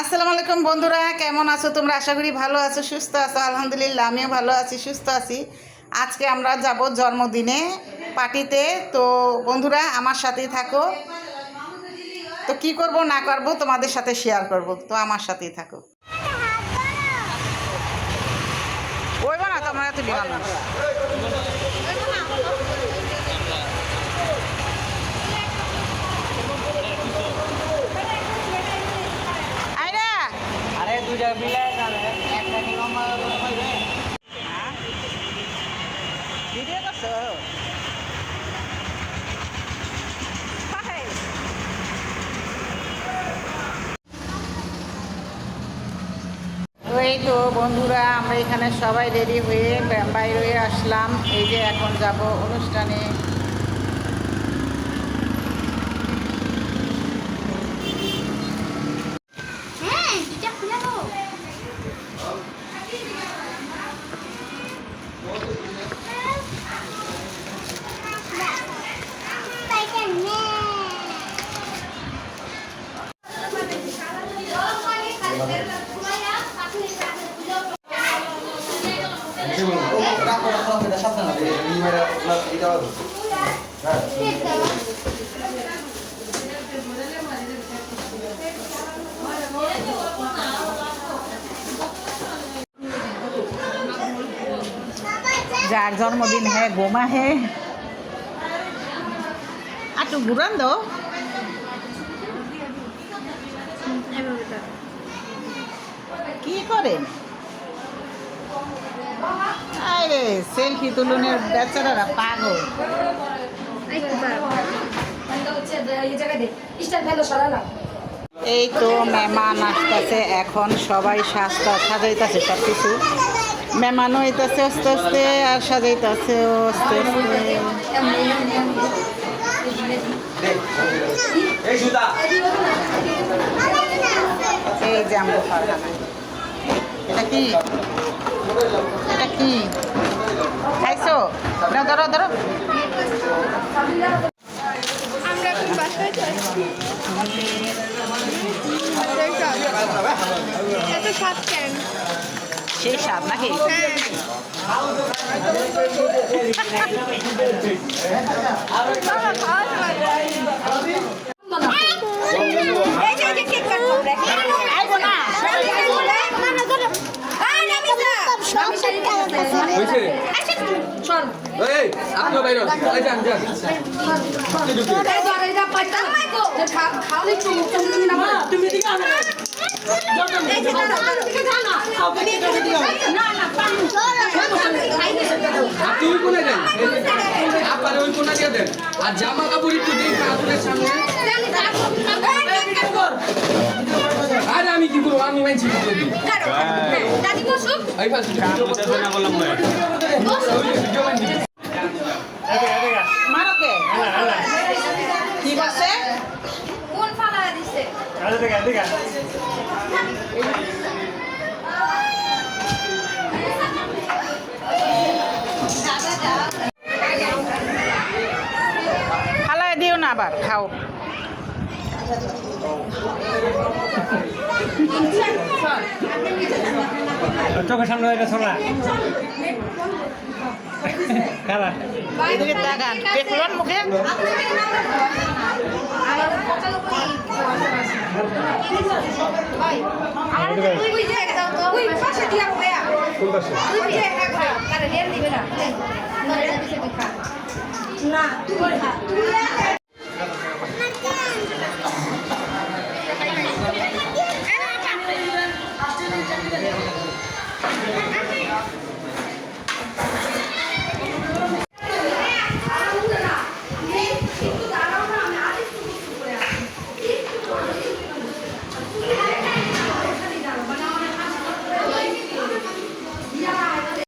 আসসালামু আলাইকুম বন্ধুরা কেমন আছো তোমরা? আশা করি ভালো আছো সুস্থ আছো আলহামদুলিল্লাহ আমিও ভালো আছি সুস্থ আছি। আজকে আমরা যাব জন্মদিনে পার্টিতে। তো বন্ধুরা আমার সাথেই থাকো। তো কি করব না করব তোমাদের সাথে শেয়ার করব। তো আমার সাথেই থাকো। ওই না তোমরা এত বিমান না। আইরা আরে দুইটা মিলে যাবে একটা কি কম হইবে ভিডিও তো এই তো বন্ধুরা, আমরা এখানে সবাই রেডি হয়ে বাইরে আসলাম। এই যে এখন যাব অনুষ্ঠানে হ্যাঁ এটা খুলে দাও যার জন্মদিন হ্যাঁ গোমা হে। একটু ঘুরান দো কি করে আরে সেলফি তুলনের বেচারারা পাগল। এই তো মেহমান আসতেছে, এখন সবাই সাজটা সাজাইতেছে সব কিছু মেহমানও হইতেছে, আস্তে আস্তে, আর সাজাইতেছে, আস্তে আস্তে। এই যে ফারহানা। এটা কি? এটা কি? খাইছো না ধরো ধরো আমরা এখন বাসায় যাচ্ছি এত স্বাদ কেন সেই স্বাদ নাকি হ্যাঁ বাবা, খাওয়া দাওয়া। এই যে, এই যে কেক কাটবো আমরা। আইবো না না, না, ধরো। আয়, নামিসা। হয়েছে আসেন, শোন। এই আপনিও বাইরে। এই যান যান। আপনি কোনে দেন আপনার ওই কোনা দিয়ে দেন আর জামা কাপড় একটু দিন কাপড়ের সামনে আরে আমি কি করব আমি মানছি কি করে দিই দাদি বসুক এই পাশে ভিডিও করতে ভিডিও বান দিবি মারো কে কি বলছে কোন ফালা দিছে ফালাই দিও না আবার, খাও। চোখের সামনে এটা ছড়া কারা এদিকে তাকান দেখলেন মুখে? তুই যে